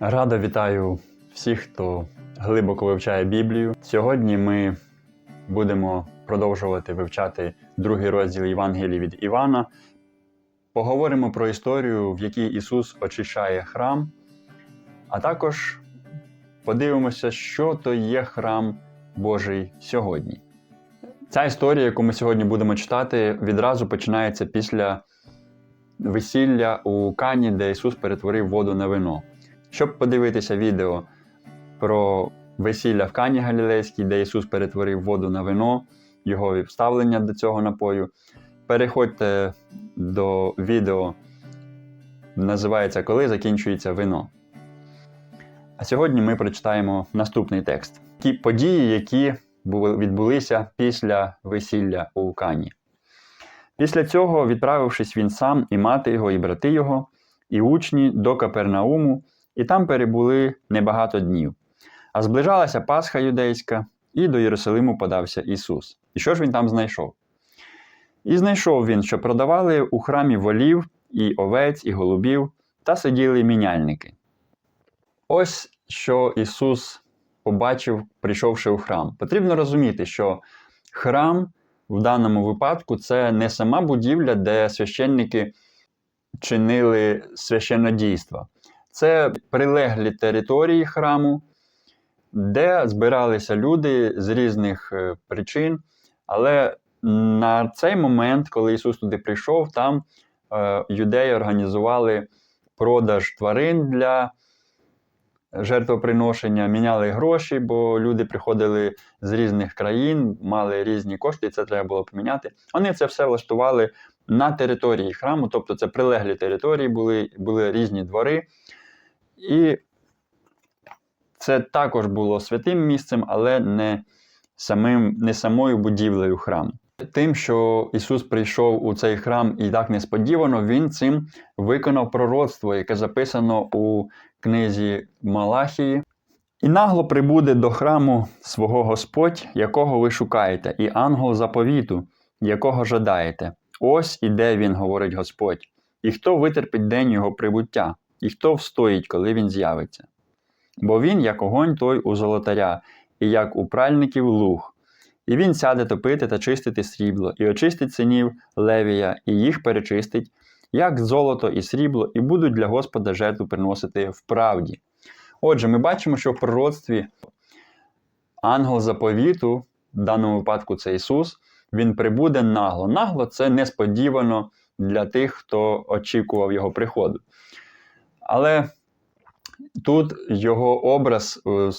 Радо вітаю всіх, хто глибоко вивчає Біблію. Сьогодні ми будемо продовжувати вивчати другий розділ Євангелії від Івана. Поговоримо про історію, в якій Ісус очищає храм, а також подивимося, що то є храм Божий сьогодні. Ця історія, яку ми сьогодні будемо читати, відразу починається після весілля у Кані, де Ісус перетворив воду на вино. Щоб подивитися відео про весілля в Кані Галілейській, де Ісус перетворив воду на вино, його вставлення до цього напою, переходьте до відео, називається Коли закінчується вино. А сьогодні ми прочитаємо наступний текст. Ті події, які відбулися після весілля у Кані. Після цього, відправившись він сам, і мати його, і брати його, і учні до Капернауму, і там перебули небагато днів. А зближалася Пасха юдейська, і до Єрусалиму подався Ісус. І що ж він там знайшов? І знайшов він, що продавали у храмі волів, і овець, і голубів, та сиділи міняльники. Ось що Ісус побачив, прийшовши у храм. Потрібно розуміти, що храм в даному випадку це не сама будівля, де священники чинили священнодійства. Це прилеглі території храму, де збиралися люди з різних е, причин. Але на цей момент, коли Ісус туди прийшов, там е, юдеї організували продаж тварин для жертвоприношення, міняли гроші, бо люди приходили з різних країн, мали різні кошти, і це треба було поміняти. Вони це все влаштували на території храму, тобто це прилеглі території, були, були різні двори. І це також було святим місцем, але не, самим, не самою будівлею храму. Тим, що Ісус прийшов у цей храм і так несподівано, Він цим виконав пророцтво, яке записано у книзі Малахії. І нагло прибуде до храму свого Господь, якого ви шукаєте, і ангел заповіту, якого жадаєте. Ось іде він, говорить Господь, і хто витерпить день його прибуття, і хто встоїть, коли він з'явиться. Бо він, як огонь той у золотаря, і як у пральників луг. І він сяде топити та чистити срібло, і очистить синів Левія, і їх перечистить, як золото і срібло, і будуть для Господа жертву приносити в правді. Отже, ми бачимо, що в пророцтві ангел заповіту, в даному випадку це Ісус, він прибуде нагло. Нагло це несподівано для тих, хто очікував його приходу. Але тут його образ е,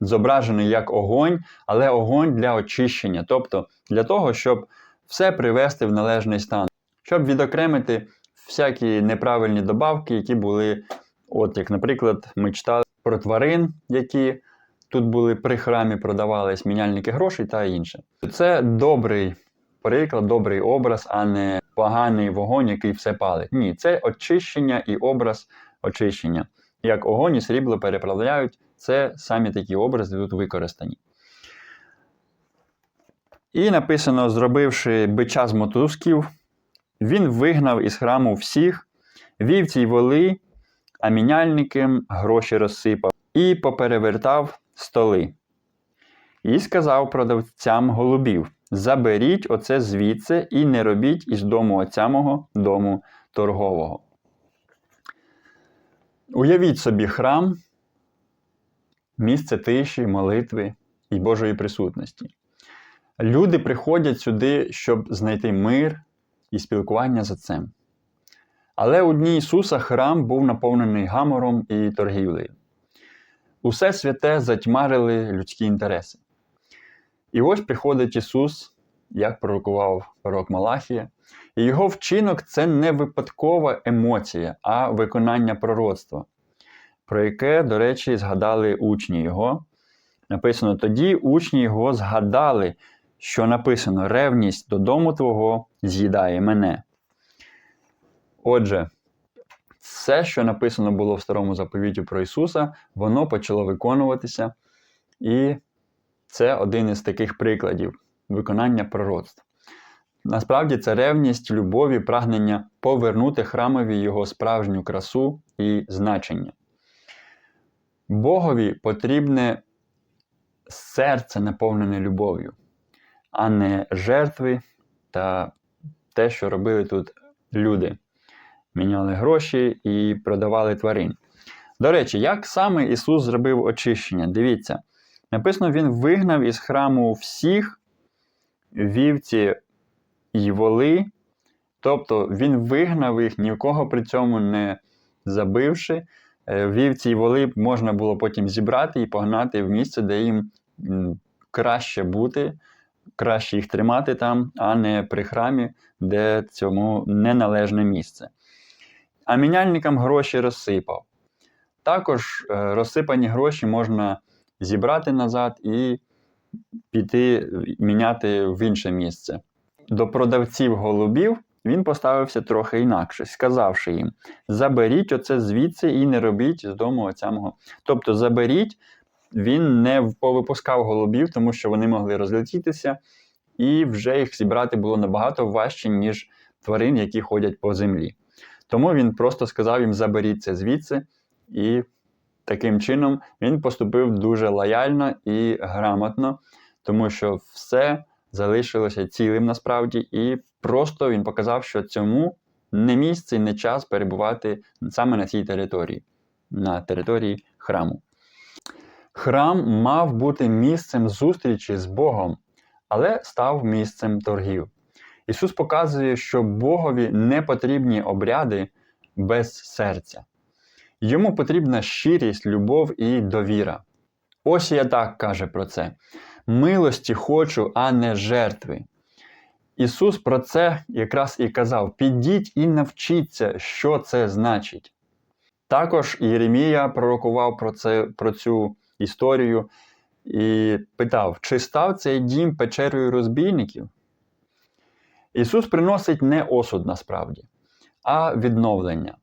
зображений як огонь, але огонь для очищення, тобто для того, щоб все привести в належний стан, щоб відокремити всякі неправильні добавки, які були, от як, наприклад, ми читали про тварин, які тут були при храмі, продавались міняльники грошей та інше. Це добрий приклад, добрий образ, а не поганий вогонь, який все палить. Ні, це очищення і образ очищення. Як огонь і срібло переправляють, це самі такі образи тут використані. І написано: зробивши бича з мотузків, він вигнав із храму всіх, вівці й воли, а міняльникам гроші розсипав і поперевертав столи. І сказав продавцям голубів: Заберіть оце звідси і не робіть із дому отця мого дому торгового. Уявіть собі храм, місце тиші, молитви і Божої присутності. Люди приходять сюди, щоб знайти мир і спілкування з Отцем. Але у дні Ісуса храм був наповнений гамором і торгівлею. Усе святе затьмарили людські інтереси. І ось приходить Ісус, як пророкував пророк Малахія, і його вчинок це не випадкова емоція, а виконання пророцтва, про яке, до речі, згадали учні Його. Написано: тоді учні Його згадали, що написано: ревність додому Твого з'їдає мене. Отже, все, що написано було в старому заповіті про Ісуса, воно почало виконуватися. І це один із таких прикладів виконання пророцтв. Насправді це ревність любові, прагнення повернути храмові його справжню красу і значення. Богові потрібне серце, наповнене любов'ю, а не жертви та те, що робили тут люди. Міняли гроші і продавали тварин. До речі, як саме Ісус зробив очищення? Дивіться, написано, Він вигнав із храму всіх вівці і воли, тобто Він вигнав їх, ні в кого при цьому не забивши. Е, Вівці і воли можна було потім зібрати і погнати в місце, де їм краще бути, краще їх тримати там, а не при храмі, де цьому неналежне місце. А міняльникам гроші розсипав. Також е, розсипані гроші можна зібрати назад і піти міняти в інше місце. До продавців голубів він поставився трохи інакше, сказавши їм: заберіть оце звідси і не робіть з дому отця мого. Тобто, заберіть, він не повипускав голубів, тому що вони могли розлетітися, і вже їх зібрати було набагато важче, ніж тварин, які ходять по землі. Тому він просто сказав їм: заберіть це звідси, і таким чином він поступив дуже лояльно і грамотно, тому що все залишилося цілим насправді, і просто він показав, що цьому не місце і не час перебувати саме на цій території, на території храму. Храм мав бути місцем зустрічі з Богом, але став місцем торгів. Ісус показує, що Богові не потрібні обряди без серця. Йому потрібна щирість, любов і довіра. Ось я так каже про це: милості хочу, а не жертви. Ісус про це якраз і казав: підіть і навчіться, що це значить. Також Єремія пророкував про, це, про цю історію і питав, чи став цей дім печерою розбійників? Ісус приносить не осуд насправді, а відновлення.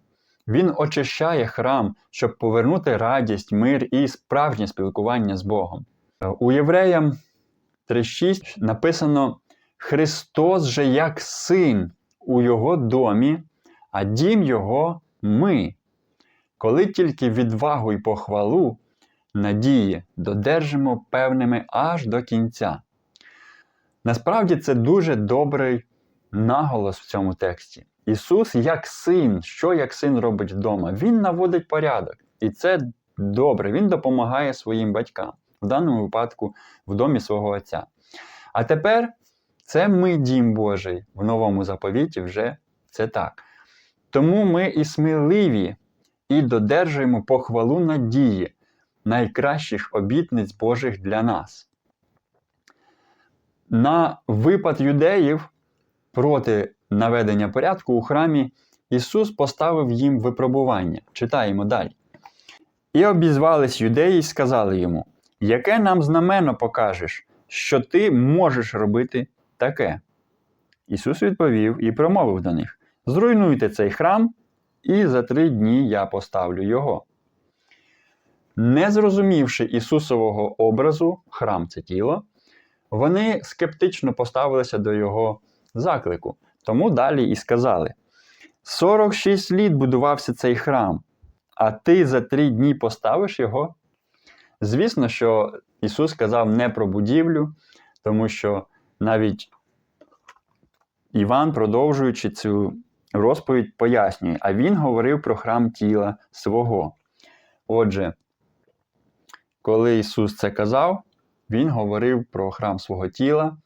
Він очищає храм, щоб повернути радість, мир і справжнє спілкування з Богом. У Євреям 3.6 написано: Христос же як син у Його домі, а дім Його ми. Коли тільки відвагу й похвалу, надії додержимо певними аж до кінця. Насправді це дуже добрий наголос в цьому тексті. Ісус як син, що як син робить вдома? Він наводить порядок. І це добре, Він допомагає своїм батькам, в даному випадку в домі свого Отця. А тепер це ми, дім Божий, в новому заповіті вже це так. Тому ми і сміливі, і додержуємо похвалу надії, найкращих обітниць Божих для нас. На випад юдеїв проти наведення порядку у храмі Ісус поставив їм випробування. Читаємо далі. І обізвались юдеї й сказали йому: Яке нам знамено покажеш, що ти можеш робити таке? Ісус відповів і промовив до них: Зруйнуйте цей храм, і за три дні я поставлю його. Не зрозумівши Ісусового образу, храм це тіло, вони скептично поставилися до Його заклику. Тому далі і сказали: 46 літ будувався цей храм, а ти за три дні поставиш його? Звісно, що Ісус сказав не про будівлю, тому що навіть Іван, продовжуючи цю розповідь, пояснює, а Він говорив про храм тіла свого. Отже, коли Ісус це казав, Він говорив про храм свого тіла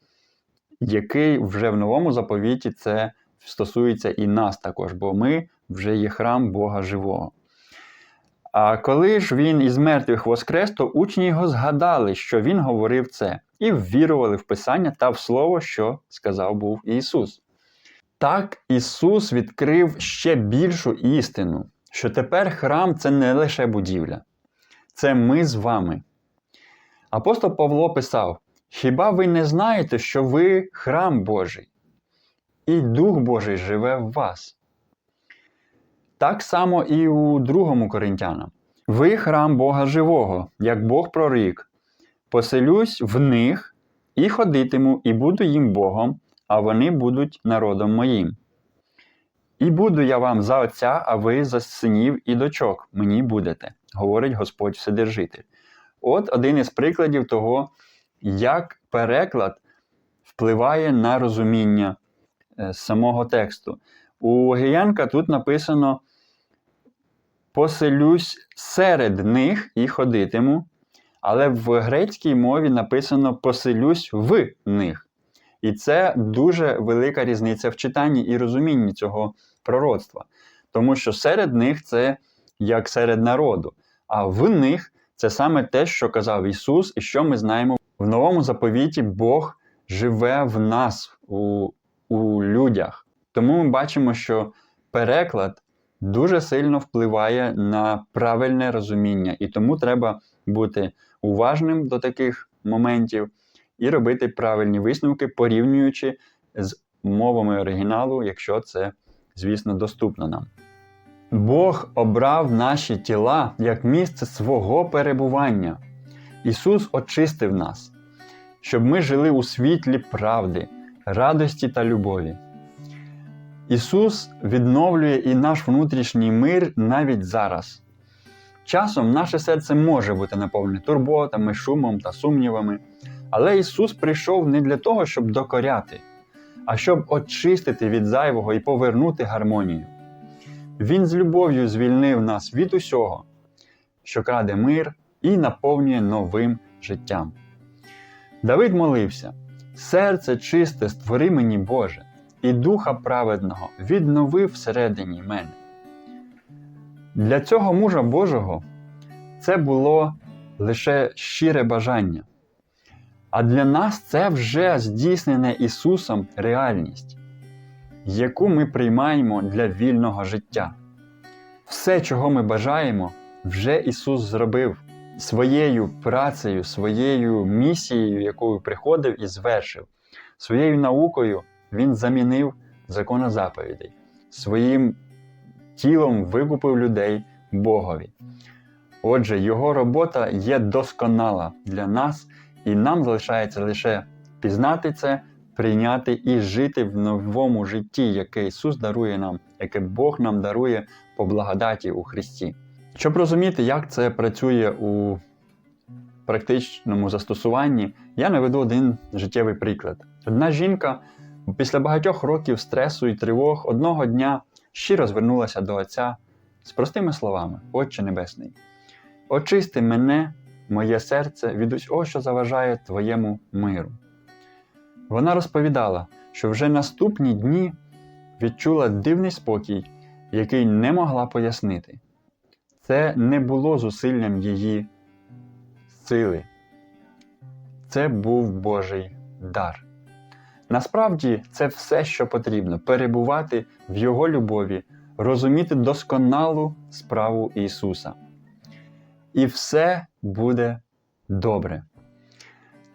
який вже в новому заповіті це стосується і нас також, бо ми вже є храм Бога живого. А коли ж він із мертвих воскрес, то учні його згадали, що він говорив це, і ввірували в Писання та в Слово, що сказав був Ісус. Так Ісус відкрив ще більшу істину, що тепер храм це не лише будівля, це ми з вами. Апостол Павло писав: Хіба ви не знаєте, що ви храм Божий, і Дух Божий живе в вас? Так само і у 2 Коринтянам. Ви храм Бога живого, як Бог прорік. Поселюсь в них і ходитиму, і буду їм Богом, а вони будуть народом моїм. І буду я вам за отця, а ви за синів і дочок мені будете, говорить Господь Вседержитель. От один із прикладів того, як переклад впливає на розуміння е, самого тексту. У Гіянка тут написано поселюсь серед них і ходитиму, але в грецькій мові написано поселюсь в них. І це дуже велика різниця в читанні і розумінні цього пророцтва. Тому що серед них це як серед народу, а в них це саме те, що казав Ісус, і що ми знаємо в новому заповіті Бог живе в нас, у, у людях. Тому ми бачимо, що переклад дуже сильно впливає на правильне розуміння, і тому треба бути уважним до таких моментів і робити правильні висновки, порівнюючи з мовами оригіналу, якщо це, звісно, доступно нам. Бог обрав наші тіла як місце свого перебування. Ісус очистив нас, щоб ми жили у світлі правди, радості та любові. Ісус відновлює і наш внутрішній мир навіть зараз. Часом наше серце може бути наповнене турботами, шумом та сумнівами, але Ісус прийшов не для того, щоб докоряти, а щоб очистити від зайвого і повернути гармонію. Він з любов'ю звільнив нас від усього, що краде мир і наповнює новим життям. Давид молився: серце чисте створи мені Боже, і духа праведного віднови всередині мене. Для цього мужа Божого це було лише щире бажання. А для нас це вже здійснене Ісусом реальність, яку ми приймаємо для вільного життя. Все, чого ми бажаємо, вже Ісус зробив своєю працею, своєю місією, якою приходив і звершив. Своєю наукою Він замінив закон заповідей, своїм тілом викупив людей Богові. Отже, Його робота є досконала для нас, і нам залишається лише пізнати це, прийняти і жити в новому житті, яке Ісус дарує нам, яке Бог нам дарує по благодаті у Христі. Щоб розуміти, як це працює у практичному застосуванні, я наведу один життєвий приклад. Одна жінка після багатьох років стресу і тривог одного дня щиро звернулася до Отця з простими словами: Отче Небесний, очисти мене, моє серце від усього, що заважає Твоєму миру. Вона розповідала, що вже наступні дні відчула дивний спокій, який не могла пояснити. Це не було зусиллям її сили. Це був Божий дар. Насправді, це все, що потрібно перебувати в Його любові, розуміти досконалу справу Ісуса. І все буде добре.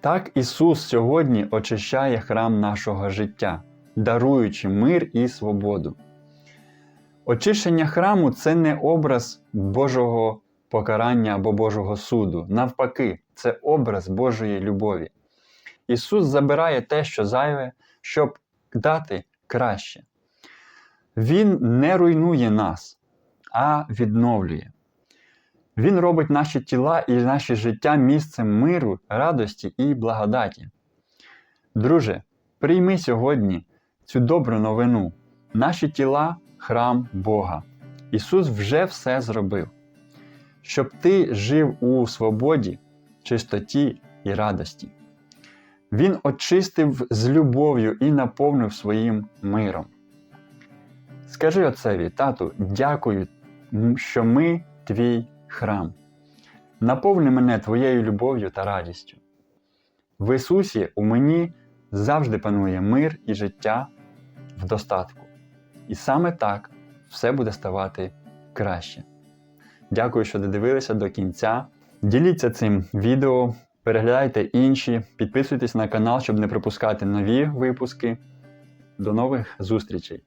Так Ісус сьогодні очищає храм нашого життя, даруючи мир і свободу. Очищення храму це не образ Божого покарання або Божого суду. Навпаки, це образ Божої любові. Ісус забирає те, що зайве, щоб дати краще. Він не руйнує нас, а відновлює. Він робить наші тіла і наше життя місцем миру, радості і благодаті. Друже, прийми сьогодні цю добру новину. Наші тіла храм Бога. Ісус вже все зробив, щоб ти жив у свободі, чистоті і радості. Він очистив з любов'ю і наповнив своїм миром. Скажи Отцеві, тату, дякую, що ми твій храм. Наповни мене твоєю любов'ю та радістю. В Ісусі у мені завжди панує мир і життя в достатку. І саме так все буде ставати краще. Дякую, що додивилися до кінця. Діліться цим відео, переглядайте інші, підписуйтесь на канал, щоб не пропускати нові випуски. До нових зустрічей!